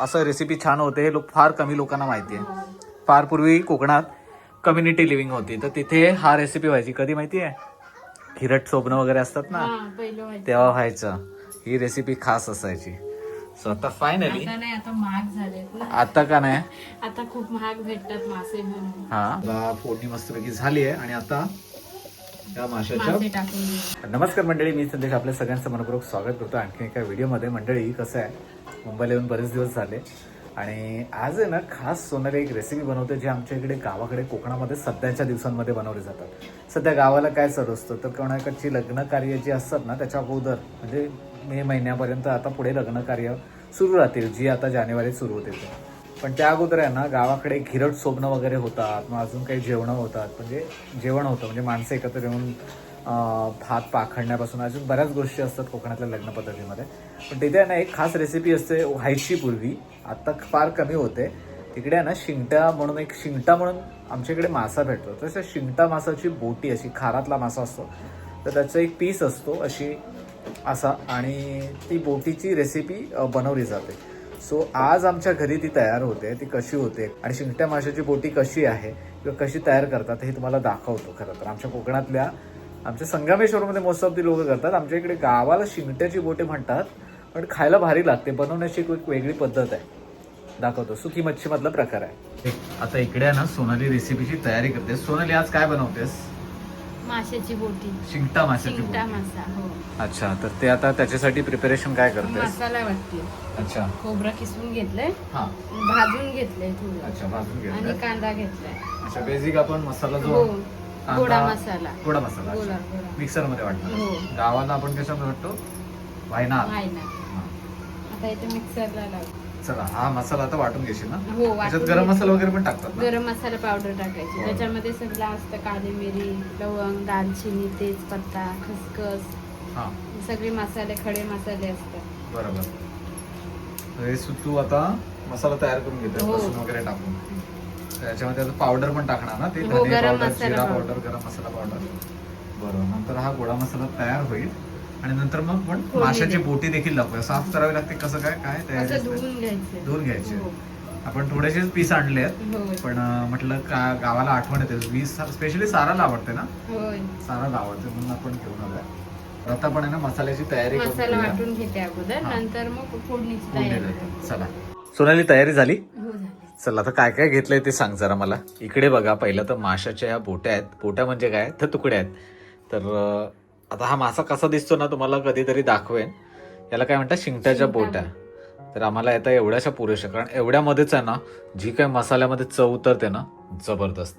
असं रेसिपी छान होते हे लोक फार कमी लोकांना माहिती आहे. फार पूर्वी कोकणात कम्युनिटी लिव्हिंग होती. तर तिथे हा रेसिपी व्हायची. कधी माहिती आहे? हिरट सोबणं वगैरे असतात ना? हा. तेव्हा व्हायचं. ही रेसिपी खास असायची. सो आता फायनली आता महाग का नाही? आता खूप महाग भेटतात मासे हा. फोडणी मस्तपैकी झाली आहे आणि आता त्या माशाच्या. नमस्कार मंडळी मी संदेश आपल्या सगळ्यांचं मनपूर्वक स्वागत करतो. आणखी एका व्हिडिओमध्ये मंडळी कसं आहे? मुंबईला येऊन बरेच दिवस झाले. आणि आज आहे ना खास सोनाली एक रेसिपी बनवते जी आमच्या इकडे गावाकडे कोकणामध्ये सध्याच्या दिवसांमध्ये बनवले जातात. सध्या गावाला काय सर असतं? तर कोणाकडची लग्न कार्य जी असतात ना त्याच्या अगोदर म्हणजे मे महिन्यापर्यंत आता पुढे लग्न कार्य सुरू राहतील जी आता जानेवारीत सुरू होते पण त्या अगोदर आहे ना गावाकडे घिरट सोबणं वगैरे होतात मग अजून काही जेवणं होतात. म्हणजे जेवण होतं म्हणजे माणसं एकत्र येऊन भात पाखडण्यापासून अजून बऱ्याच गोष्टी असतात कोकणातल्या लग्न पद्धतीमध्ये. पण तिथे आहे ना एक खास रेसिपी असते व्हायची पूर्वी. आत्ता फार कमी होते. तिकडे आहे ना शिंगटा म्हणून एक शिंगटा म्हणून आमच्या इकडे मासा भेटतो. तसं शिंगटा मासाची बोटी अशी खारातला मासा असतो. तर त्याचा एक पीस असतो अशी असा आणि ती बोटीची रेसिपी बनवली जाते. सो आज आमच्या घरी ती तयार होते. ती कशी होते आणि शिंगट्या माशाची बोटी कशी आहे किंवा कशी तयार करतात हे तुम्हाला दाखवतो खरं तर. आमच्या कोकणातल्या आमच्या संगमेश्वरमध्ये मोस्ट ऑफ दी लोक करतात. आमच्या इकडे गावाला शिंगट्याची बोटे म्हणतात पण खायला भारी लागते. बनवण्याची एक वेगळी पद्धत आहे. दाखवतो. सुकी मच्छी मधला प्रकार आहे. आता इकडे आहे ना सोनाली रेसिपीची तयारी करते. सोनाली आज काय बनवतेस? माशाची बोटी. शिंगटा माशाची शिंगटा बोटी मासा हो. अच्छा तर ते आता त्याच्यासाठी प्रिपरेशन काय करतेस? मसाला वाटते अच्छा. खोबरं किसून घेतलंय. हा. भाजून घेतलंय थोडं. अच्छा भाजून आणि कांदा घेतलाय. अच्छा बेसिक आपण मसाला जो हो. गोडा मसाला. गोडा मसाला गोडा गोडा. मिक्सरमध्ये वाटतो. हो. गावाला आपण कशामध्ये वाटतो व्हायना आहे ना आता इथे मिक्सरला लाव. चला हा मसाला आता वाटून घेशील ना? हो त्याच्यात वाटून गरम. मसाला वगैरे पण टाकतात ना? गरम मसाला पावडर टाकायची. त्याच्यामध्ये सगळं असतं काळी मिरी लवंग दालचिनी तेजपत्ता खसखस. हा. सगळे मसाले खडे मसाले असतात. बरोबर. हे सु- तू आता मसाला तयार करून घेते हो. लसूण वगैरे टाकून. त्याच्यामध्ये आता पावडर पण टाकणार ना ते हो, धने गरम पावडर मसाला जिरा पावडर. पावडर गरम मसाला पावडर बरोबर नंतर हा गोडा मसाला तयार होईल आणि नंतर मग पण फोडणी माशाची द्यायची. बोटी देखील दाखवूया साफ करावी लागते कसं काय काय तयारी असते? धुवून घ्यायचं धुवून घ्यायचे हो. आपण थोडेसेच पीस आणले आहेत होय पण अं, म्हटलं का गावाला आठवण येते वीस स्पेशली साराला आवडते ना होय साराला आवडते म्हणून आपण घेऊन आलोय आता पण आहे ना मसाल्याची तयारी करून मसाला घेऊया. वाटून घेते अगोदर हा. नंतर मग फोडणीची फोडणी तयारी देते. चला सोनाली तयारी झाली हो झाली चला आता काय काय घेतलंय ते सांग जरा मला. इकडे बघा पहिलं तर माशाच्या या बोट्या आहेत. बोट्या म्हणजे काय? तर तुकड्या आहेत. तर आता हा मासा कसा दिसतो ना तुम्हाला कधीतरी दाखवेन. याला काय म्हणतात? शिंगट्याच्या शिंगटा. बोट्या. तर आम्हाला आता एवढ्याशा पुरेशा कारण एवढ्यामध्येच आहे ना जी काय मसाल्यामध्ये चव उतरते ना जबरदस्त.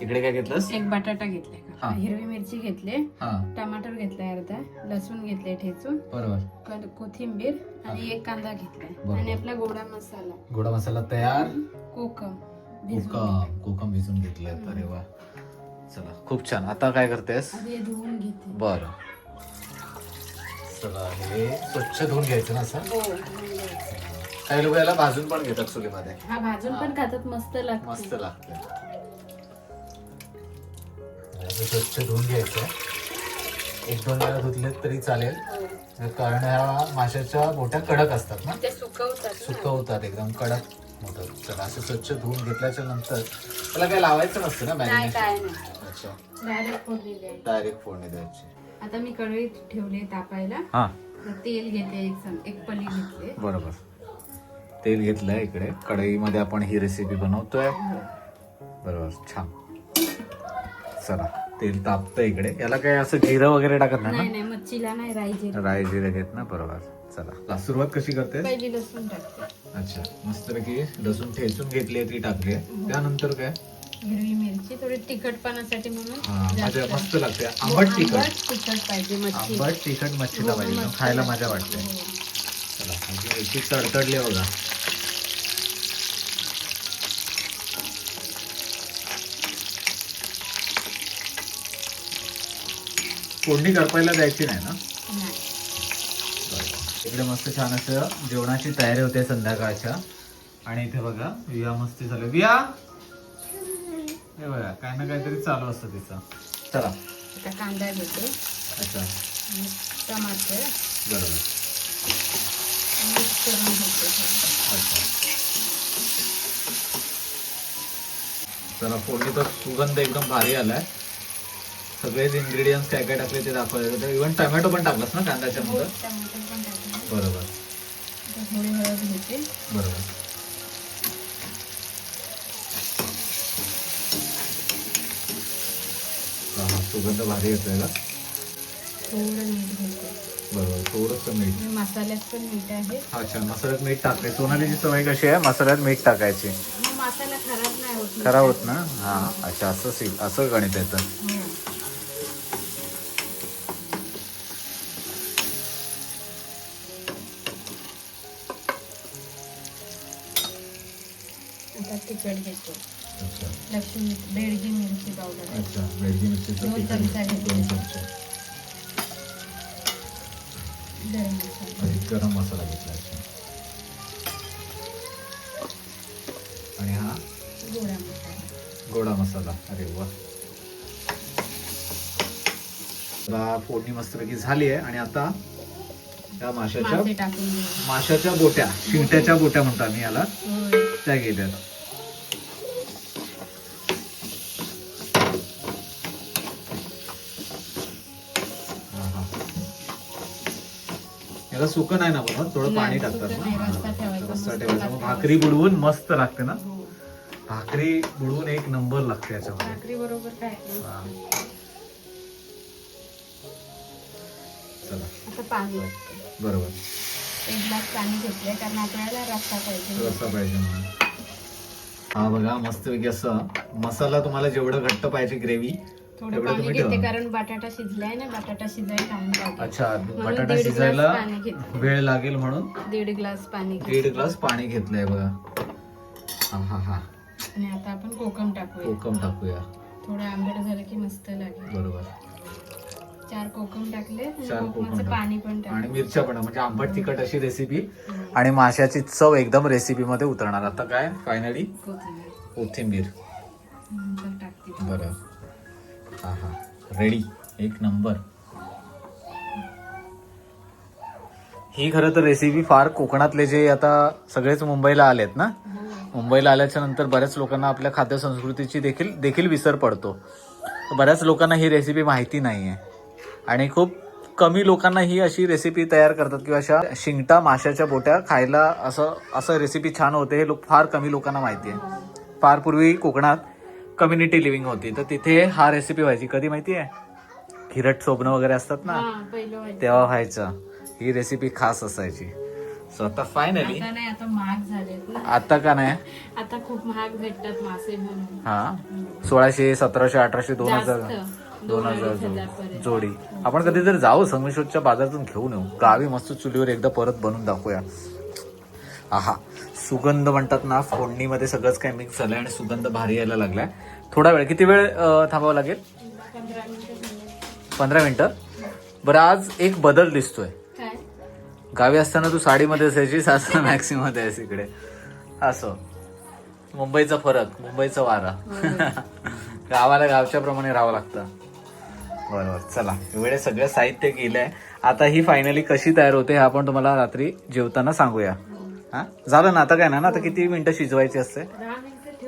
इकडे काय घेतलंस? एक बटाटा घेतलाय. हा. हिरवी मिरची घेतली हा. टमाटर घेतलाय अर्धा लसूण घेतलाय ठेचून बरोबर. क- कोथिंबीर आणि एक कांदा घेतलाय. बरोबर. आणि आपला गोडा मसाला. गोडा मसाला तयार? कोकम भिजवून कोकम कोकम भिजून घेतलंय. अरे वा. चला खूप छान. आता काय करतेस? आधी हे धुवून घेते. बर. चला हे स्वच्छ धुवून घ्यायचं ना असं? हो धुवून घ्यायचं. काही लोक याला भाजून पण घेतात चुलीमध्ये. हा भाजून पण खातात मस्त मस्त लागते. असं स्वच्छ धुवून घ्यायचं. एक दोन वेळा धुतले तरी चालेल. हो. कारण ह्या माशाच्या बोट्या कडक असतात ना? ते सुकवतात एकदम कडक होतात चला असं स्वच्छ धुवून घेतल्याच्या नंतर त्याला काय लावायचं नसतं ना नाही मॅरिनेशन? काय नाही. अच्छा. डायरेक्ट फोडणी द्यायची. डायरेक्ट फोडणी द्यायची. आता मी कढईत ठेवले तापायला. हा. तेल घेते एक पली घेतले. बरोबर. तेल घेतलंय इकडे. कढईमध्ये आपण ही रेसिपी बनवतोय. बरोबर छान. चला. तेल तापतं इकडे. याला काय असं जिरं वगैरे टाकत नाही मच्छीला नाही राई जिरं. घेत ना? बरोबर. चला. ला, सुरुवात कशी करते पहिली लसूण टाकते. अच्छा. मस्तपैकी लसूण ठेचून घेतली ती टाकली त्यानंतर काय? हिरवी मिरची थोडी तिखटपणासाठी हा, म्हणून मजा. मस्त लागते. हो, आंबट तिखट. आंबट तिखट पाहिजे मच्छी आंबट तिखट मच्छीला हो, पाहिजे. खायला. मजा वाटते. हो. चला याची तडतडली आहे बघा. फोडणी करपायला द्यायची नाही ना. इकडे मस्त छान असं जेवणाची तयारी होते संध्याकाळच्या. आणि इथे बघा विया मस्ती झाली विया! हे बघा काय ना काहीतरी चालू असतं तिचं. चला. आता कांदा घेते. अच्छा. टमाटर. बरोबर. मिक्स करून घेते. थोडं. अच्छा. चला फोडणीचा सुगंध एकदम भारी आलाय. सगळेच इन्ग्रेडियंट्स काय काय टाकले ते दाखवायचे इव्हन टोमॅटो पण टाकलास ना कांद्याच्या हो, मध्ये टाकलं. बरोबर. आता थोडी हळद घ्यायची. बरोबर. हा हा, सुगंध भारी येतोय का थोडं मीठ घ्यायचं. बरोबर थोडस मीठ. मसाल्यात पण मीठ आहे. अच्छा मसाल्यात मीठ टाकते सोनालीची सवय कशी आहे? मसाल्यात मीठ टाकायची. मसाला खराब नाही होत. खराब होत ना? हा अच्छा असं सी असं गणित येतं. तिखट घेतो. लक्ष्मी बेडगी मिरची पावडर. आहे. अच्छा बेडगी मिरचीचं दोन तिखट चमचा घेतले. दोन चमचे. गरम मसाला. आणि गरम मसाला घेतला अच्छा आणि हा? गोडा मसाला. गोडा मसाला. अरे वा. आता फोडणी मस्तपैकी झाली आहे आणि आता त्या माशाच्या मासे टाकून घेऊ माशाच्या बोट्या शिंगट्याच्या बोट्या म्हणतो आम्ही याला. होय. त्या गेल्यात याला सुकं नाही ना बनवत थोडं पाणी टाकतात ना. रस्सा हा, ठेवायचा, मग. भाकरी बुडवून मस्त लागते ना? हो. भाकरी बुडवून एक नंबर लागते याच्यामध्ये. भाकरी बरोबर काय? हा. चला. आता पाणी बरोबर. एक ग्लास पाणी घेतलंय कारण आपल्याला रस्सा पाहिजे. रस्सा पाहिजे म्हणून. हा बघा मस्तपैकी असं मसाला तुम्हाला जेवढं घट्ट पाहिजे ग्रेव्ही थोडं एवढं पाणी तुम्ही घेते ठेवा. कारण बटाटा शिजलाय ना बटाटा शिजायला टाइम अच्छा म्हणून बटाटा दीड शिजायला पाणी घेतलं. वेळ लागेल म्हणून? दीड ग्लास पाणी. दीड ग्लास पाणी घेतलंय बघा. हा हा हा. आणि आता आपण कोकम टाकूया. कोकम टाकूया. थोडं आंबट झालं की मस्त लागेल. बरोबर. चार कोकम टाकले आणि चार कोकम कोकमाचं टाक. पाणी पण आणि टाकले मिरच्या पण म्हणजे आंबट तिखट अशी रेसिपी हो. आणि माशाची चव एकदम रेसिपी मध्ये उतरणार. आता काय? फायनली कोथिंबीर. कोथिंबीर. नंतर टाकते. बरं. हा हा रेडी एक नंबर ही खरं तर रेसिपी फार कोकणातले जे आता सगळेच मुंबईला आलेत ना? मुंबईला आल्याच्यानंतर बऱ्याच लोकांना आपल्या खाद्य संस्कृतीची देखील देखील विसर पडतो. बऱ्याच लोकांना ही रेसिपी माहिती नाही आहे आणि खूप कमी लोकांना ही अशी रेसिपी तयार करतात किंवा अशा शिंगटा माशाच्या बोट्या खायला असं असं रेसिपी छान होते हे लोक फार कमी लोकांना माहिती आहे फार पूर्वी कोकणात कम्युनिटी लिव्हिंग होती. तर तिथे हा रेसिपी व्हायची. कधी माहिती आहे? खिरट सोबणं वगैरे असतात ना? हा. तेव्हा व्हायचं. ही रेसिपी खास असायची. सो आता फायनली आता महाग का नाही? आता खूप महाग भेटतात मासे म्हणून. हा. सोळाशे सतराशे अठराशे दोन हजार. दोन हजार जोडी. आपण कधी जर जाऊ संगमेश्वरच्या बाजारातून घेऊन येऊ. गावी मस्त चुलीवर एकदा परत बनवून दाखवूया. आहा. सुगंध म्हणतात ना फोडणीमध्ये सगळंच काय मिक्स झालंय आणि सुगंध भारी यायला लागलाय. थोडा वेळ किती वेळ थांबावं लागेल? पंधरा मिनिटं. बरं आज एक बदल दिसतोय. गावी असताना तू साडीमध्ये असायची सासरा मॅक्सिममध्ये आहेस इकडे. असं. मुंबईचा फरक मुंबईचा वारा. गावाला गावच्या प्रमाणे राहावं लागतं. बरोबर चला. एवढे सगळं साहित्य केलंय. आता ही फायनली कशी तयार होते हे आपण तुम्हाला रात्री जेवताना सांगूया. हा? झालं ना आता काय ना ना आता किती मिनिटं शिजवायची असते?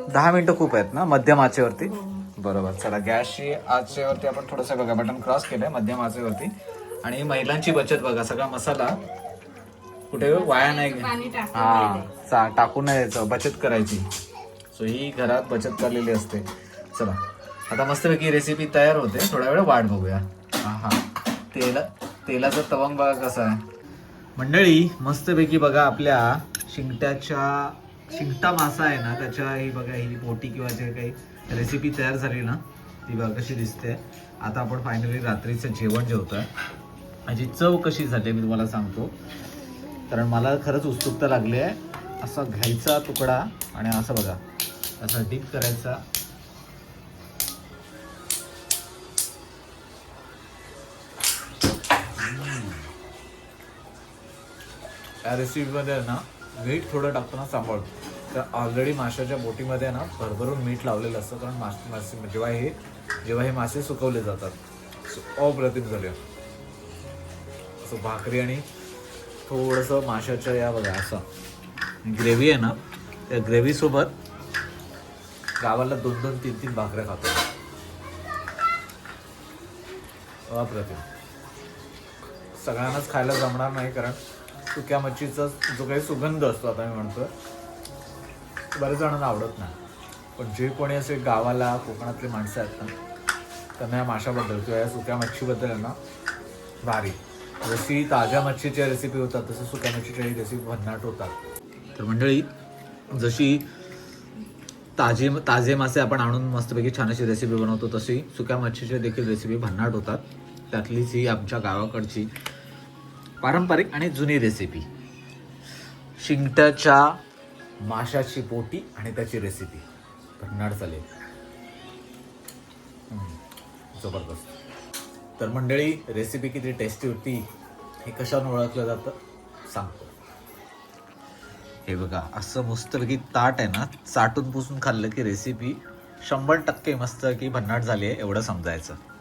दहा मिनिटं खूप आहेत ना मध्यम आचेवरती? हो. बरोबर चला गॅसची आचेवरती आपण थोडंसं बघा बटन क्रॉस केलंय मध्यम आचेवरती. आणि महिलांची बचत बघा सगळा मसाला कुठे वाया नाही हा टाकून नाही द्यायचं बचत करायची. सो ही घरात बचत करलेली असते. चला आता मस्तपैकी रेसिपी तयार होते. थोडा वेळ वाट बघूया. हा हा. तेल तेलाचा तवंग बघा कसा आहे. मंडळी मस्तपैकी बघा आपल्या शिंगट्याच्या शिंगटा मासा आहे ना त्याच्या ही बघा ही पोटी किंवा जे काही रेसिपी तयार झाली ना ती बघा कशी दिसते. आता आपण फायनली रात्रीचं जेवण जेवतोय. माझी चव कशी झाली मी तुम्हाला सांगतो. कारण मला खरंच उत्सुकता लागली आहे. असा घ्यायचा तुकडा आणि असं बघा असा डीप करायचा. या रेसिपीमध्ये ना मीठ थोडं टाकतो ना सांभाळ तर ऑलरेडी माशाच्या बोटीमध्ये आहे ना भरभरून मीठ लावलेलं असतं. कारण मासे मासे जेव्हा हे जेव्हा हे मासे सुकवले जातात. सो अप्रतिम झाले. असं भाकरी आणि थोडंसं माशाच्या या बघा असं. ग्रेव्ही आहे ना त्या ग्रेव्हीसोबत गावाला दोन दोन तीन तीन भाकऱ्या खातो. अप्रतिम. सगळ्यांनाच खायला जमणार नाही कारण सुक्या मच्छीचा जो काही सुगंध असतो आता मी म्हणतो बऱ्याच जणांना आवडत नाही. पण जे कोणी असे गावाला कोकणातले माणसं आहेत ना त्यांना या माशाबद्दल किंवा या सुक्या मच्छीबद्दल आहे ना भारी. जशी ताज्या मच्छीच्या रेसिपी होतात तसं सुक्या मच्छीच्याही रेसिपी भन्नाट होतात. तर मंडळी जशी ताजे ताजे मासे आपण आणून मस्तपैकी छान अशी रेसिपी बनवतो तशी सुक्या मच्छीच्या देखील रेसिपी भन्नाट होतात. त्यातलीच ही आमच्या गावाकडची पारंपरिक आणि जुनी रेसिपी शिंगट्याच्या माशाची पोटी आणि त्याची रेसिपी भन्नाट चालेल. जबरदस्त. तर मंडळी रेसिपी किती टेस्टी होती हे कशावर ओळखलं जातं सांगतो. हे बघा असं मस्तपैकी ताट आहे ना चाटून पुसून खाल्लं की रेसिपी शंभर टक्के मस्त की भन्नाट झाली आहे एवढं समजायचं.